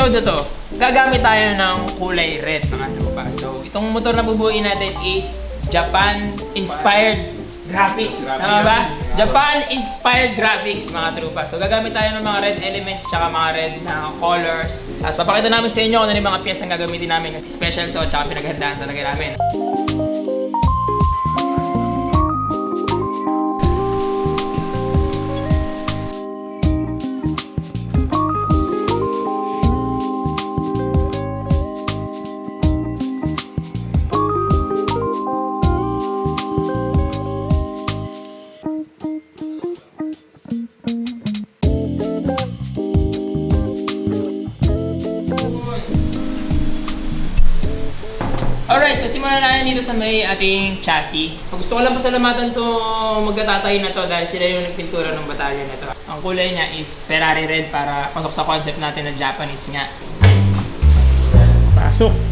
episode na to, gagamit tayo ng kulay red mga tropa. So, itong motor na bubuuin natin is Japan-inspired graphics. Tama ba? Japan-inspired graphics mga tropa. So, gagamit tayo ng mga red elements tsaka mga red na colors. Tapos, papakita namin sa inyo kung ano yung mga piyesang gagamitin namin. Special to, tsaka pinaghandaan talaga namin. Dito sa may ating chassis. Gusto ko lang pasalamatan to magkatatay na to dahil sila yung nagpintura ng batalyon na to. Ang kulay niya is Ferrari red para pasok sa concept natin na Japanese nga. Pasok!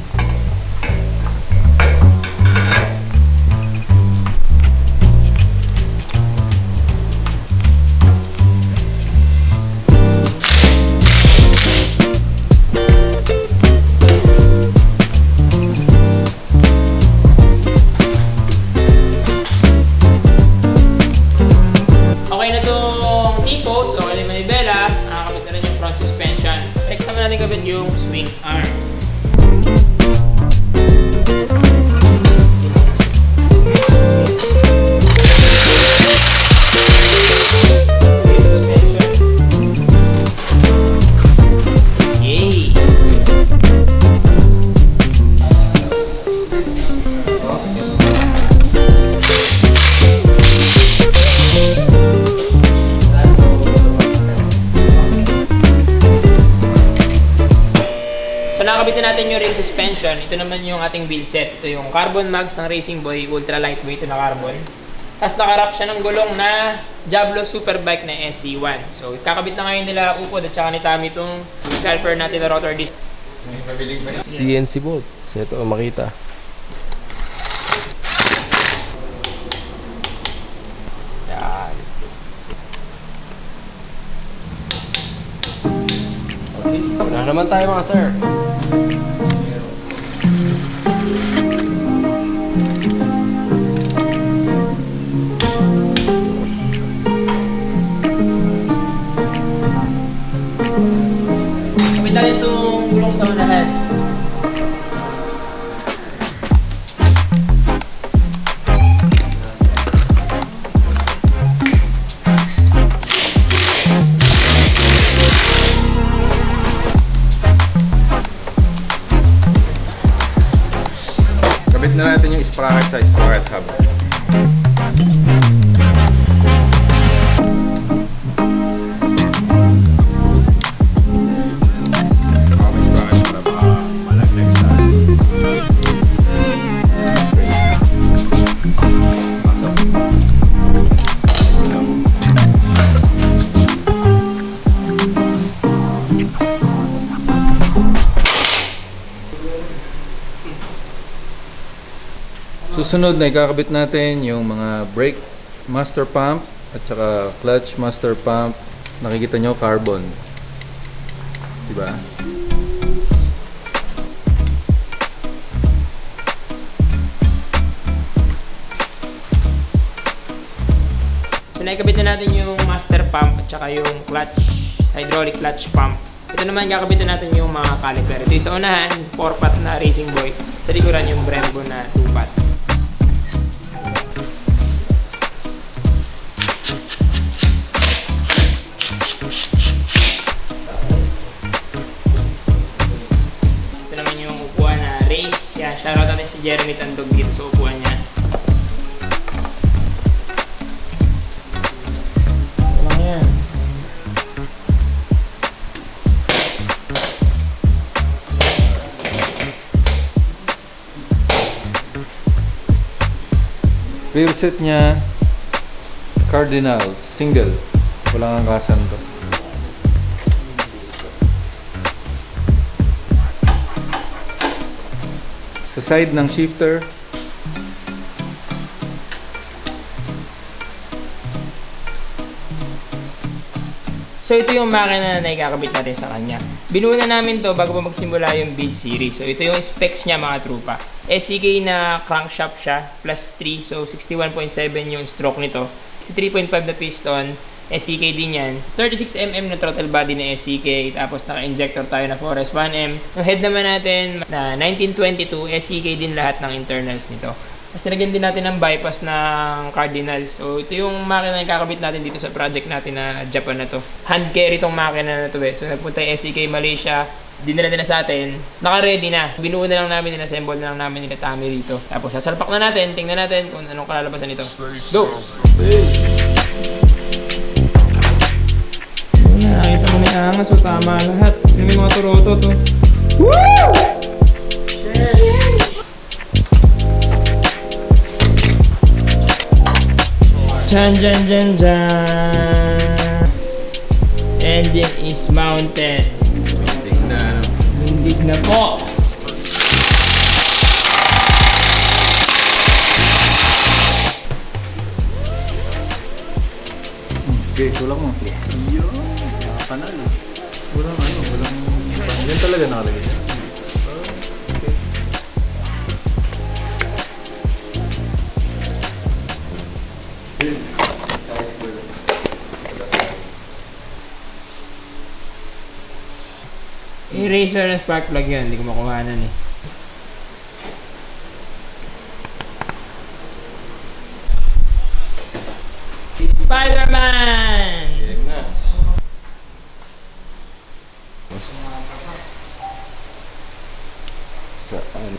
Suspension. Ito naman yung ating wheel set. Ito yung carbon mags ng Racing Boy, ultra lightweight na carbon. Tapos nakarap siya ng gulong na Diablo Superbike na SC1. So kakabit na ngayon nila Upod at saka ni Tommy itong caliper natin na rotor disc. CNC bolt. So ito ang makita. Yan. Okay. Wala naman tayo mga sir. Na natin yung sprocket sa sprocket hub. Susunod na ikakabit natin yung mga brake master pump at saka clutch master pump. Nakikita nyo carbon. Diba? So naikabit na natin yung master pump at saka yung clutch, hydraulic clutch pump. Ito naman kakabit na natin yung mga caliper. Ito yung sa unahan, 4-pot na Racing Boy. Sa likuran yung Brembo na 2-pot. Jeremy Tandog dito sa upuan niya. Yan. Rear set niya Cardinal single. Walang angkasan to. Sa side ng shifter, So ito yung makina na ikakabit natin sa kanya. Binuo na namin to bago pa magsimula yung build series. So ito yung specs niya mga trupa. SCK na crankshaft siya, plus 3. So 61.7 yung stroke nito. 63.5 na piston. SCK din yan. 36mm na throttle body na SCK. Tapos naka-injector tayo na Forest 1M. Yung head naman natin na 1922. SCK din lahat ng internals nito. Tapos nilagyan din natin ng bypass ng Cardinal. So ito yung makina na kakabit natin dito sa project natin na Japan na to. Hand carry tong makina na to eh. So nagpunta yung SCK Malaysia. Dinala nila sa atin. Naka-ready na. Binuo na lang namin, inassemble na lang namin nila Tami rito. Tapos sasalpak na natin. Tingnan natin kung anong kalalabasan nito. Go! Nakita na yung angas, so tama lahat. Yung may mga turoto to. Woo! Dyan, dyan, dyan, dyan. Engine is mounted. Hindig na po. Okay, tulak mo. Iyo. Nakapanalo. Walang ano, walang... Yan talaga nakalagay. Okay. Eraser na spark plug yun, hindi ko makuhanan eh. Saan?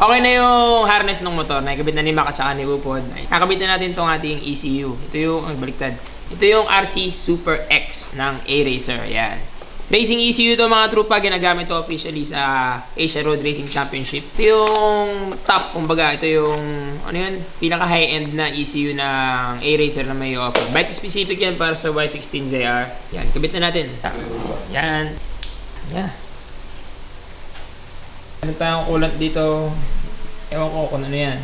Okay na yung harness ng motor na ikabit na ni Mac at ni Upod. Kakabit na natin tong ating ECU. Ito yung, ang baliktad. Ito yung RC Super X ng A-Racer. Yan. Racing ECU to mga trupa, ginagamit to officially sa Asia Road Racing Championship. Ito yung top, kumbaga, ito yung, ano yun, pinaka high-end na ECU ng A-Racer na may offer. Bike specific yan para sa Y16ZR. Yan, kabit na natin. Yan. Yan. Ano tayong kulat dito? Ewan ko kung ano yan.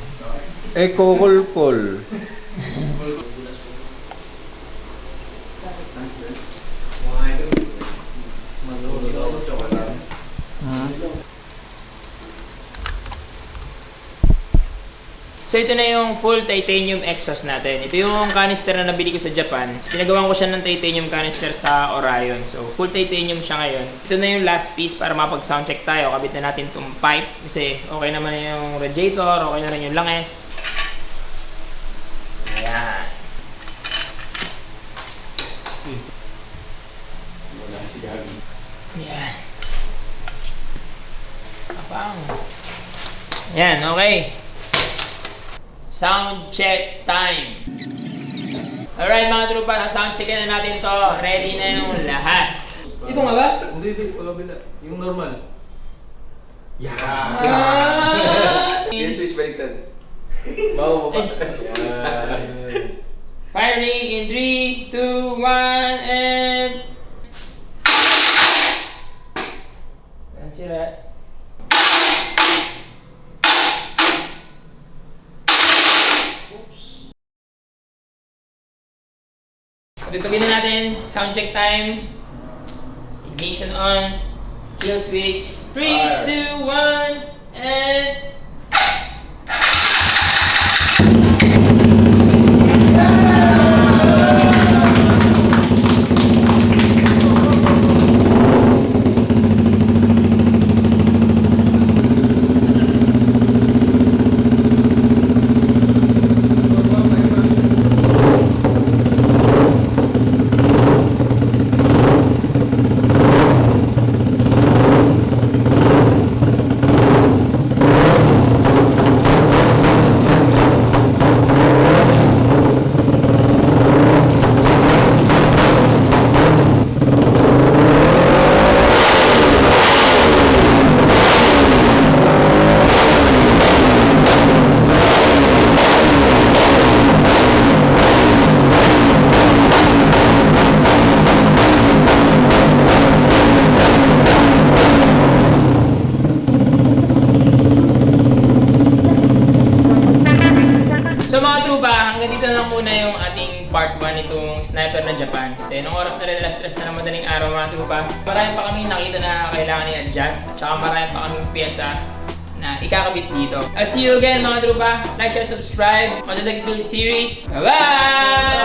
Eco So ito na yung full titanium exhaust natin. Ito yung canister na nabili ko sa Japan. Pinagawan ko siya ng titanium canister sa Orion. So full titanium siya ngayon. Ito na yung last piece para mapag soundcheck tayo. Kabit na natin itong pipe kasi okay naman na yung radiator, okay na rin yung langes. Ayan. Yan. Apang. Yan, okay. Sound check time. Alright mga trupa, na-sound check na natin to. Ready na yung lahat. Ito nga ba? Hindi, hindi. Wala bila. Yung normal. Ah! switch baliktad. Wow, Ay. Firing in 3, 2, 1, and... Yan sila. Oops. Tutugin na natin. Sound check time. Ignition on. Kill switch. 3, 2, 1, and... part 1 itong sniper na Japan. Kasi nung oras na rin alas stress na ng madaling araw mga trupa, marami pa kami nakita na kailangan i-adjust. At saka marami pa kaming pyesa na ikakabit dito. I'll see you again mga trupa. Like, share, subscribe. Madadagpil series. Bye-bye!